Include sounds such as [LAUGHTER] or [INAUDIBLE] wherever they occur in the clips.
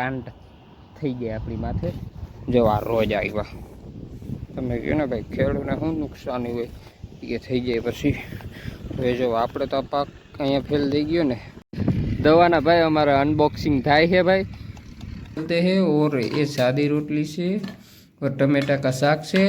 કાંડ થઈ ગયા આપણી માથે. જો આ રોજ આવ્યા. તમે કહો ને ભાઈ ખેડૂને શું નુકસાની હોય એ થઈ જાય પછી. હવે જો આપણે તો પાક અહીંયા ફેલ થઈ ગયો ને. દવાના ભાઈ, અમારે અનબોક્સિંગ થાય છે ભાઈ. બોલતે હે ઓર એ સાદી રોટલી છે ટમેટા કા શાક છે.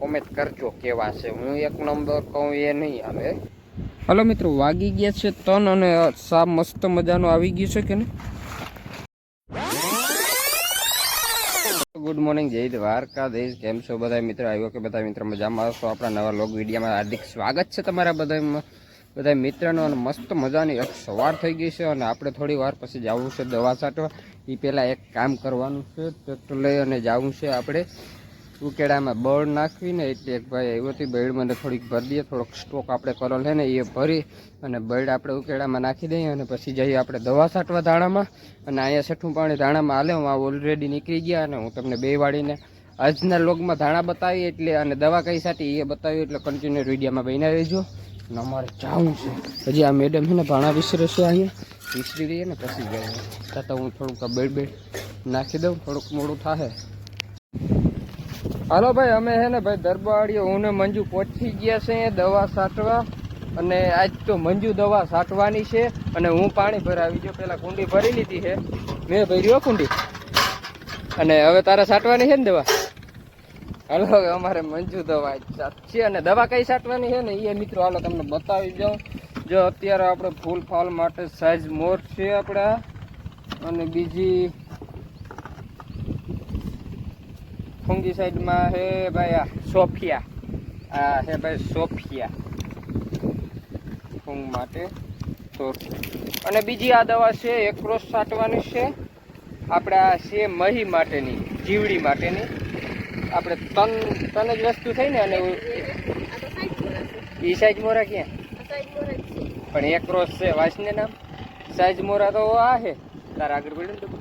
કોમેન્ટ કરજો કેવા છે. હું એક નંબર કહું એ નહીં આવે. હલો મિત્રો, વાગી ગયા છે તન અને સા મસ્ત મજાનો આવી ગયું છે કે નહીં? ગુડ મોર્નિંગ, જય દ્વારકાધીશ. કેમ છો બધા મિત્રો? આવ્યો કે બધા મિત્રો મજામાં છો આપણા નવા લોગ વિડીયોમાં હાર્દિક સ્વાગત છે તમારા બધા બધા મિત્રનો અને મસ્ત મજાની એક સવાર થઈ ગઈ છે અને આપણે થોડી વાર પછી જવું છે દવા છાંટવા એ પહેલાં એક કામ કરવાનું છે, ટ્રેક્ટર લઈ અને જવું છે આપણે. ઉકેડામાં બળ નાખીને એટલે એક ભાઈ આવ્યો હતી બળમાં થોડીક ભરી દઈએ થોડોક સ્ટોક આપણે કરો લે ને એ ભરી અને બળ આપણે ઉકેડામાં નાખી દઈએ અને પછી જઈએ આપણે દવા છાંટવા ધાણામાં. અને અહીંયા છઠ્ઠું પાણી ધાણામાં હાલે, હું ઓલરેડી નીકળી ગયા અને હું તમને બે વાળીને આજના લોગમાં ધાણા બતાવી એટલે અને દવા કઈ સાટી એ બતાવી એટલે કન્ટિન્યુ વિડીયામાં બની રહેજો. અને અમારે જવું છે. હજી આ મેડમ છે ને ભાણા વિસરે છે અહીંયા. વિસરી દઈએ ને પછી જાય તો હું થોડુંક બેડ બેડ નાખી દઉં, થોડુંક મોડું થાય હાલો ભાઈ, અમે છે ને ભાઈ દરબારીએ હું ને મંજુ પહોંચી ગયા છે દવા છાંટવા અને આજ તો મંજુ દવા છાંટવાની છે અને હું પાણી ભરાવી જો પેલા કુંડી ભરી લીધી છે. મેં ભર્યો કુંડી. અને હવે તારે સાટવાની છે ને દવા? હાલો, હવે અમારે મંજુ દવા છે અને દવા કઈ સાટવાની છે ને એ મિત્રો હાલો તમને બતાવી જાઉં જો અત્યારે આપણે ફૂલ ફાલ માટે સાઈઝ મોર છે આપણા. અને બીજી ફુંગી સાઈડમાં હે ભાઈ આ સોફિયા. આ હે ભાઈ સોફિયા. ફૂંગ માટે તો અને બીજી આ દવા છે એક્રોસ છાંટવાની છે. આપણે આ છે મહી માટેની, જીવડી માટેની. આપણે તન તન જ વસ્તુ થઈ ને અને એ સાઈઝ મોરા ક્યાં? પણ એક ક્રોસ છે, વાંચને નામ. સાઈઝ મોરા તો આ છે તારા આગળ પડ્યું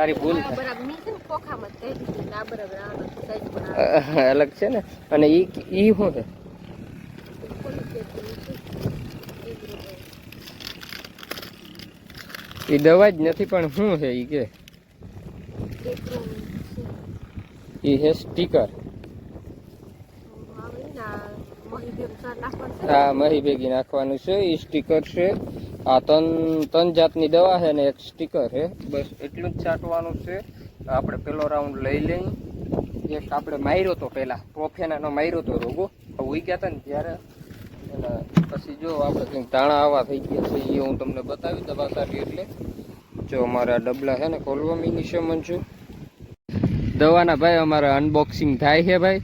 તારી ભૂલ અલગ છે ને? અને ઈ ઈ શું છે? એ દવા જ નથી પણ શું છે ઈ કે? ઈ હે સ્ટીકર હા મહી ભેગી નાખવાનું છે એ સ્ટીકર છે. આ ત્રણ ત્રણ જાતની દવા છે ને એક સ્ટીકર છે. બસ, એટલું જ છાંટવાનું છે. આપણે પેલો રાઉન્ડ લઈ લઈ. એક આપણે માર્યો તો પહેલાં. પ્રોફેનાનો માર્યો તો રોગો. ઉઈ ગયા હતા ને ત્યારે. પછી જો આપણે કંઈક દાણા આવા થઈ ગયા છે એ હું તમને બતાવી દવા સારી એટલે. જો અમારા ડબલા છે ને ખોલવા મીની છું દવાના ભાઈ અમારે અનબોક્સિંગ થાય છે ભાઈ.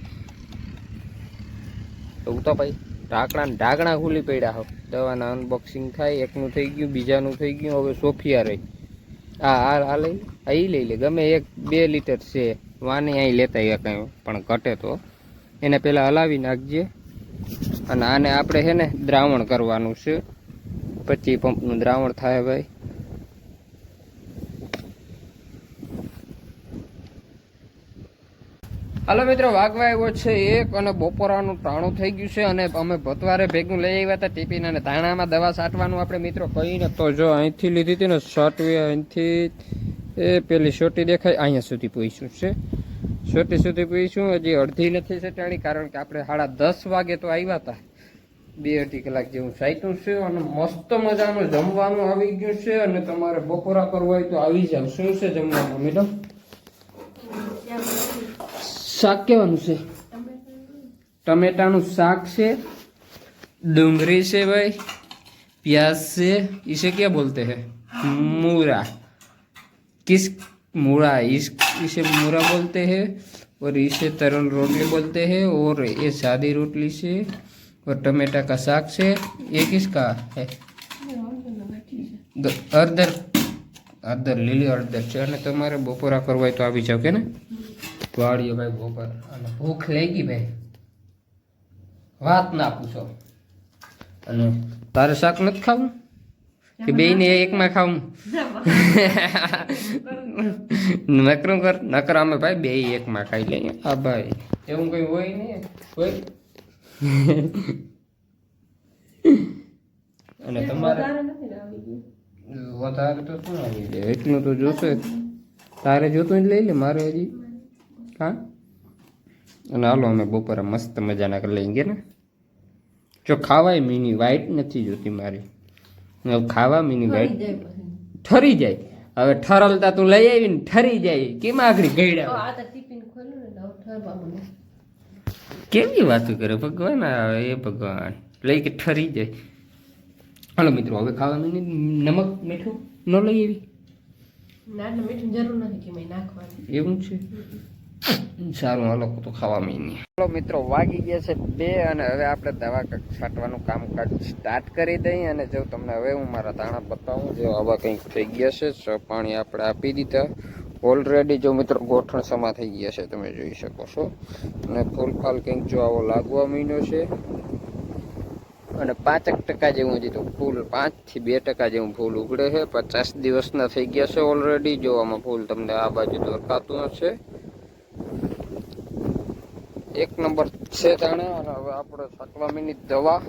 તો તો ભાઈ. ઢાંકણા ઢાંકણા ખુલી પડ્યા હો. દવાના અનબોક્સિંગ થાય, એકનું થઈ ગયું, બીજાનું થઈ ગયું, હવે સોફિયા રહી. આ આ આ લઈ આ લઈ લે. ગમે એક બે લીટર છે. વાની અહીં લેતા કાંઈ, પણ ઘટે તો. એને પહેલાં હલાવી નાખજે. અને આને આપણે છે ને દ્રાવણ કરવાનું છે. પછી પંપનું દ્રાવણ થાય ભાઈ. હાલો મિત્રો, વાઘવા આવ્યો છે એક અને બપોરાનું ટાણું થઈ ગયું છે અને અમે ભતવારે ભેગું લઈ આવ્યા હતા ટિફિન અને ધાણામાં દવા છાંટવાનું આપણે મિત્રો કહીને તો જો અહીંથી લીધી હતી ને છાંટવી અહીંથી એ પેલી સોટી દેખાય, અહીંયા સુધી પૂછ્યું છે. સોટી સુધી પૂછ્યું હજી અડધી નથી સટાણી કારણ કે આપણે સાડા દસ વાગે તો આવ્યા હતા. બે અઢી કલાક જેવું સાઈટું છે અને મસ્ત મજાનું જમવાનું આવી ગયું છે અને તમારે બપોરા કરવું હોય તો આવી જાવ. શું છે જમવાનું, મેડમ? શાક કેવાનું છે ટમેટાનું શાક છે ડુંગળી છે ભાઈ प्याज से इसे क्या बोलते हैं मूरा किस मूरा इस इसे मूरा बोलते हैं और इसे तरल रोटली बोलते हैं और ये सादी रोटली से और टमाटा का साग से ये किसका है द- અડદર અડદર લીલી અડદર છે અને તમારે બપોરા કરવા હોય તો આવી જાવ કે ને વાળીએ ભાઈ બપોર અને ભૂખ લાગી ભાઈ. વાત ના પૂછો. અને તારે શાક નથી ખાવું? કે બે ને. એકમાં ખાવું? [LAUGHS] નકરું કર. નકર અમે ભાઈ બે એકમાં ખાઈ લઈએ. હા ભાઈ. એવું કઈ હોય નહીં. હોય? [LAUGHS] અને તમારે? વધારે તો શું આવી જાય એટલું તો જોશે તારે જોતું જ લઈ લે મારે હજી. હા? અને હાલો અમે બપોરે મસ્ત મજાના કરી લઈ ગયા ને જો ખાવાય મીની વાઈટ નથી જોતી મારી. હવે ખાવા મીની વાઈટ ઠરી જાય. હવે ઠરલતા તું લઈ આવીને ઠરી જાય. કેમ આગળ ગયડા? કેવી વાતો કરે? ભગવાન આવે એ ભગવાન. લઈ કે ઠરી જાય. હાલો મિત્રો હવે ખાવા મીની નમક મીઠું ન લઈ આવી? મીઠું જરૂર નથી કે નાખવાનું. એવું છે? સારું હાલો તો ખાવા મીની હાલો મિત્રો, વાગી ગયા છે બે અને હવે આપણે દવા છાંટવાનું કામકાજ સ્ટાર્ટ કરી દઈએ અને જો તમને હવે હું મારા દાણા બતાવું, જો આવા કંઈક થઈ ગયા છે, સ પાણી આપણે આપી દીધા. ઓલરેડી જો મિત્રો ગોઠણ સમા થઈ ગયા છે, તમે જોઈ શકો છો. અને ફૂલ ફાલ કંઈક જો આવો લાગવા મહિનો છે. અને પાંચક ટકા જેવું હજી તો ફૂલ પાંચથી બે ટકા જેવું ફૂલ ઉગડે છે. પચાસ દિવસના થઈ ગયા છે ઓલરેડી જો આમાં ફૂલ તમને આ બાજુ દોરકાતું હશે. એક નંબર છે જાણે, અને હવે આપણે સકવામીની દવા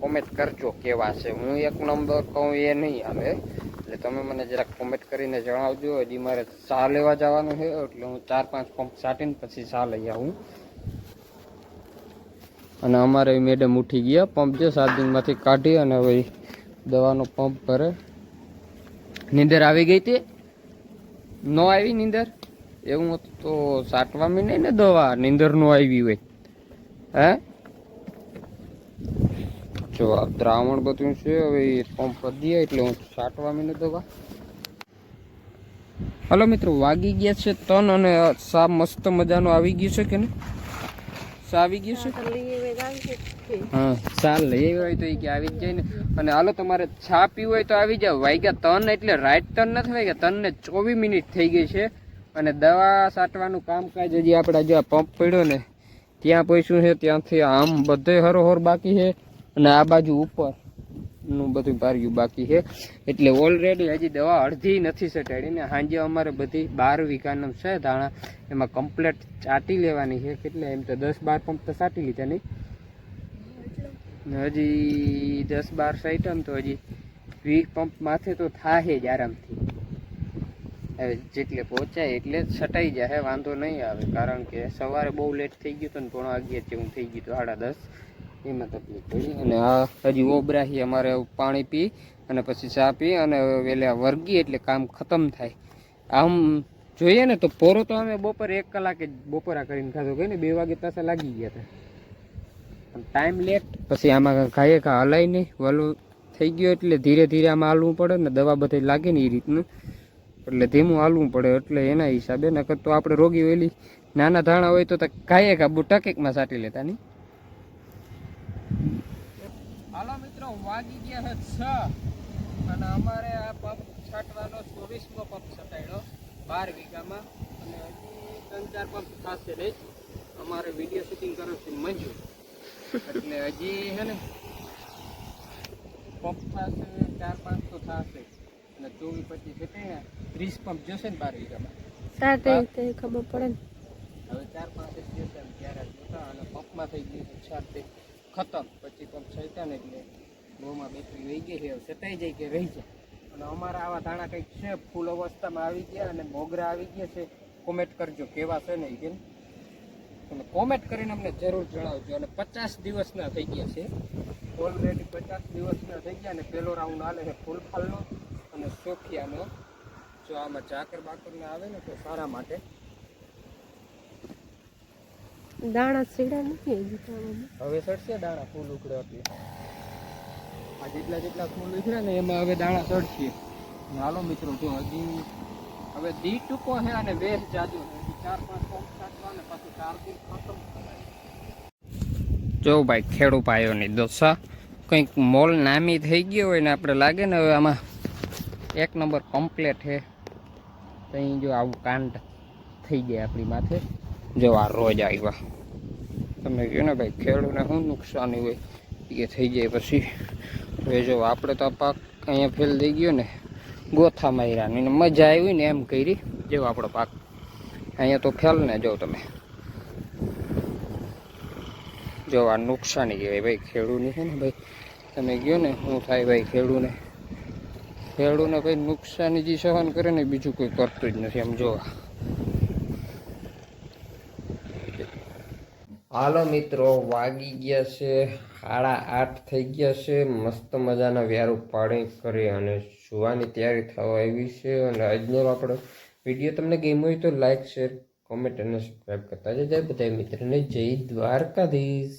કોમેન્ટ કરજો કેવા છે. હું એક નંબર કહું એ નહીં આવે. એટલે તમે મને જરાક કોમેન્ટ કરીને જણાવજો. હજી મારે ચા લેવા જવાનું છે, એટલે હું ચાર પાંચ પંપ સાટીને પછી ચા લઈ આવું. અને અમારે મેડમ ઉઠી ગયા પંપ છે સાત દિનમાંથી કાઢી અને હવે દવાનો પંપ ભરે. નીંદર આવી ગઈ હતી ન આવી નીંદર? એવું હતું તો સાટવામાં નહીં ને દવા નીંદરનું નો આવી હોય. હે? જો આ દ્રાવણ બધું છે હવે એ પંપ દઈએ એટલે હું સાટવામાં ને દવા. હલો મિત્રો વાગી ગયા છે તન અને સા મસ્ત મજાનો આવી ગયું છે કે ને સા આવી ગયું છે? હા સા લઈ હોય તો એ કે આવી જ જાય ને. અને હાલો તમારે છા પીવું હોય તો આવી જાવ વાગ્યા તન એટલે રાઈટ તન નથી વાગ્યા. તન ને ચોવીસ મિનિટ થઈ ગઈ છે. અને દવા છાંટવાનું કામકાજ હજી આપણે જો આ પંપ પડ્યો ને, ત્યાં પૈસું છે, ત્યાંથી આમ બધે હરોહર બાકી છે અને આ બાજુ ઉપરનું બધું ભાર્યું બાકી છે. એટલે ઓલરેડી હજી દવા અડધી નથી સટાડી ને સાંજે અમારે બધી બાર વીઘાનું છે ધાણા, એમાં કમ્પ્લેટ ચાટી લેવાની છે. કેટલે એમ તો દસ બાર પંપ તો સાટી લીધા નહીં. હજી દસ બાર સાઈટ તો હજી વીસ પંપ માથે તો થાય જ આરામથી. જેટલે પહોંચાય એટલે છટાઈ જાય વાંધો નહીં આવે. કારણ કે સવારે બહુ લેટ થઈ ગયું હતું ને, પોણો અગિયાર જેવું થઈ ગયું હતું, સાડા દસ. એમાં તકલીફ પડી. અને આ હજી ઓબરાહી અમારે પાણી પી અને પછી ચા પી અને વહેલા વર્ગી એટલે કામ ખતમ થાય. આમ જોઈએ ને તો પોરો તો અમે બપોરે એક કલાકે બપોરા કરીને ખાધો. કે ને બે વાગે પાછા લાગી ગયા હતા. ટાઈમ લેટ પછી આમાં ખા હલાય નહીં. વલું થઈ ગયું એટલે ધીરે ધીરે આમાં હાલવું પડે ને દવા બધી લાગે ને એ રીતનું. એટલે ધીમું હાલવું પડે એટલે એના હિસાબે. નકર તો આપણે રોગી વેલી નાના ધાણા હોય તો ખાઈએ ખા ટકેકમાં સાટી લેતા નહીં. હાલો મિત્રો, વાગી ગયા અમારે આ પંપ છાંટવાનો ચોવીસમો પંપ છટાડ્યો બાર વીઘામાં. અને હજી ત્રણ ચાર પંપ થશે નહીં. અમારે વીડિયો શૂટિંગ કરો છે એટલે હજી હે ને, પંપ થશે ચાર પાંચ તો થશે. અને ચોવીસ પચીસ એટલે ત્રીસ પંપ જશે ને બાર વીઘામાં. ખબર પડે ને. હવે ચાર પાંચ જ જશે ને ત્યારે જોતા અને પંપમાં થઈ ગયું ચાર તે ખતમ. પછી પંપ છઈતા ને એટલે બહુમાં બેટરી રહી ગઈ છે સટાઈ જાય કે રહી જાય. અને અમારા આવા ધાણા કંઈક છે ફૂલ અવસ્થામાં આવી ગયા અને મોગરા આવી ગયા છે. કોમેન્ટ કરજો કેવા છે ને એ તમે કોમેન્ટ કરીને અમને જરૂર જણાવજો. અને પચાસ દિવસના થઈ ગયા છે. ઓલરેડી પચાસ દિવસના થઈ ગયા અને પહેલો રાઉન્ડ હાલે છે ફૂલફાલનો. અને સોફિયાનો જો આમાં ચાકર બાકરને આવે ને તો સારા માટે. દાણા સીડા નથી હવે સડશે દાણા ફૂલ ઉકળે એટલે આ જેટલા જેટલા ફૂલ ઉકળે ને એમાં હવે દાણા સડશે. હાલો મિત્રો જો હજી હવે દી ટૂંકો છે અને વેસ જાજો. છે ચાર પાંચ પંપ કાઢવા ને પાછું ચાર દિન ખતમ જો ભાઈ ખેડૂ પાયોની દશા કંઈક મોલ નામી થઈ ગયો હોય ને આપણે લાગે ને હવે આમાં એક નંબર કમ્પ્લેટ છે. ત્યાં જો આવું કાંડ થઈ ગયા આપણી માથે. જો આ રોજ આવ્યા. તમે કહો ને ભાઈ ખેડૂને શું નુકસાની હોય એ થઈ જાય પછી. હવે જો આપણે તો પાક અહીંયા ફેલ થઈ ગયો ને, ગોથા માર્યાની ને મજા આવી ને એમ કરી. જેવો આપણો પાક અહીંયા તો ફેલ ને જો તમે. જો આ નુકસાની કહેવાય ભાઈ ખેડૂની છે ને ભાઈ. તમે કહો ને, શું થાય ભાઈ ખેડૂને ખેડૂને કોઈ નુકસાની જે સહન કરે ને બીજું કોઈ કરતું જ નથી, આમ જોવા. હાલો મિત્રો, વાગી ગયા છે, સાડા આઠ થઈ ગયા છે. મસ્ત મજાના વ્યારું પાણી કરી અને સુવાની તૈયારી થવા આવી છે અને આજનો આપણો વીડિયો તમને ગમ્યો હોય તો લાઈક શેર કોમેન્ટ અને સબસ્ક્રાઈબ કરતા જજો. બધા મિત્રને. જય દ્વારકાધીશ.